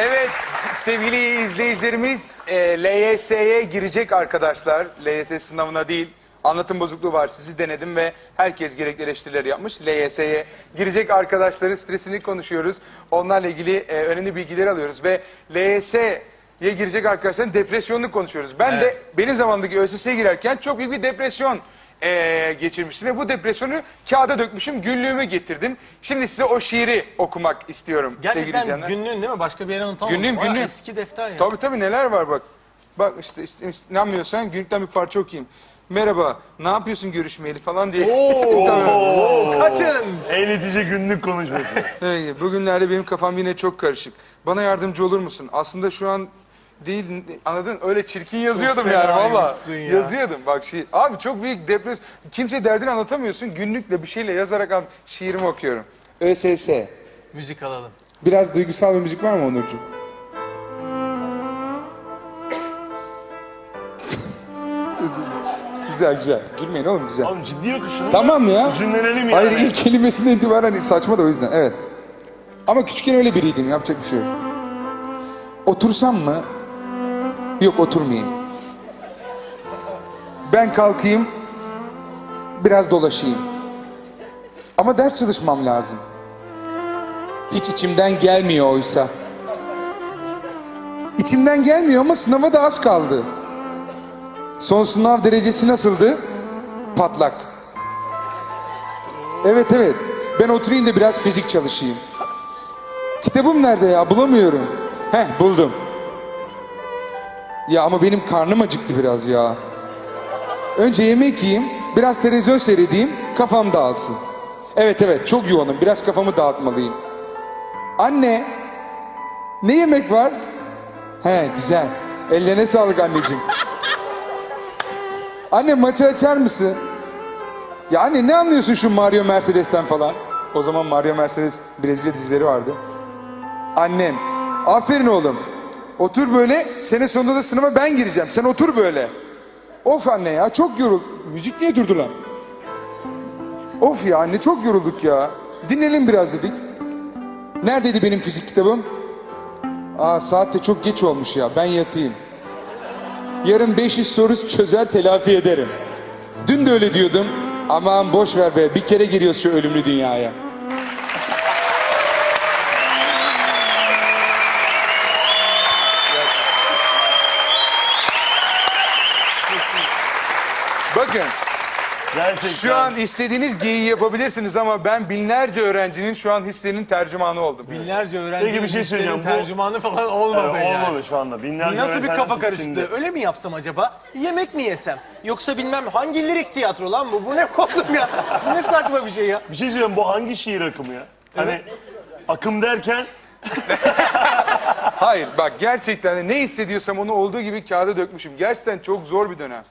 Evet sevgili izleyicilerimiz e, LYS'ye girecek arkadaşlar. LYS sınavına değil. Anlatım bozukluğu var. Sizi denedim ve herkes gerekli eleştirileri yapmış. LYS'ye girecek arkadaşların stresini konuşuyoruz. Onlarla ilgili e, önemli bilgileri alıyoruz ve LYS'ye girecek arkadaşların depresyonunu konuşuyoruz. Ben de benim zamanımdaki ÖSS'ye girerken çok büyük bir depresyon e, geçirmiştim ve bu depresyonu kağıda dökmüşüm, günlüğümü getirdim. Şimdi size o şiiri okumak istiyorum sevgili Gerçekten izleyenler. günlüğün değil mi? Başka bir yere unutamam. Günlüğüm, Bayağı günlüğüm. Eski defter ya. Tabii tabii neler var bak. Bak işte, işte, işte inanmıyorsan günlükten bir parça okuyayım. Merhaba, ne yapıyorsun görüşmeyeli falan diye. Oo, kaçın. Eğletici günlük konuşması. Evet, bugünlerde benim kafam yine çok karışık. Bana yardımcı olur musun? Aslında şu an değil, anladın? Öyle çirkin yazıyordum yani valla. ya. Yazıyordum bak şiir. Abi çok büyük depres. Kimseye derdini anlatamıyorsun. Günlükle bir şeyle yazarak an şiirimi okuyorum. ÖSS. Müzik alalım. Biraz duygusal bir müzik var mı Onurcuğum? güzel güzel. Gülmeyin oğlum güzel. Oğlum ciddi şunu. Tamam ya. Üzünlenelim yani. Hayır ilk kelimesinden itibaren saçma da o yüzden. Evet. Ama küçükken öyle biriydim. Yapacak bir şey yok. Otursam mı? Yok oturmayayım. Ben kalkayım. Biraz dolaşayım. Ama ders çalışmam lazım. Hiç içimden gelmiyor oysa. İçimden gelmiyor ama sınava da az kaldı. Son sınav derecesi nasıldı? Patlak. Evet evet. Ben oturayım da biraz fizik çalışayım. Kitabım nerede ya? Bulamıyorum. Heh buldum. Ya ama benim karnım acıktı biraz ya. Önce yemek yiyeyim, biraz televizyon seyredeyim, kafam dağılsın. Evet evet çok yoğunum, biraz kafamı dağıtmalıyım. Anne, ne yemek var? He güzel. Ellerine sağlık anneciğim. Anne maçı açar mısın? Ya anne ne anlıyorsun şu Mario Mercedes'ten falan? O zaman Mario Mercedes Brezilya dizileri vardı. Annem, aferin oğlum. Otur böyle, sene sonunda da sınava ben gireceğim. Sen otur böyle. Of anne ya, çok yorul. Müzik niye durdu lan? Of ya anne, çok yorulduk ya. Dinleyelim biraz dedik. Neredeydi benim fizik kitabım? Aa saat de çok geç olmuş ya, ben yatayım. Yarın 500 soru çözer telafi ederim. Dün de öyle diyordum. Aman boş ver be, bir kere giriyoruz şu ölümlü dünyaya. Bakın Gerçekten. şu an istediğiniz geyiği yapabilirsiniz ama ben binlerce öğrencinin şu an hislerinin tercümanı oldum. Binlerce öğrenci Peki bir şey söyleyeceğim. Bu- tercümanı falan olmadı Evet, yani. olmadı şu anda. Binlerce Nasıl bir öğretmen kafa karışıktı? Öyle mi yapsam acaba? Yemek mi yesem? Yoksa bilmem hangi lirik tiyatro lan bu? Bu ne oğlum ya? Bu ne saçma bir şey ya? Bir şey söyleyeyim bu hangi şiir akımı ya? Hani akım derken Hayır bak gerçekten de ne hissediyorsam onu olduğu gibi kağıda dökmüşüm. Gerçekten çok zor bir dönem.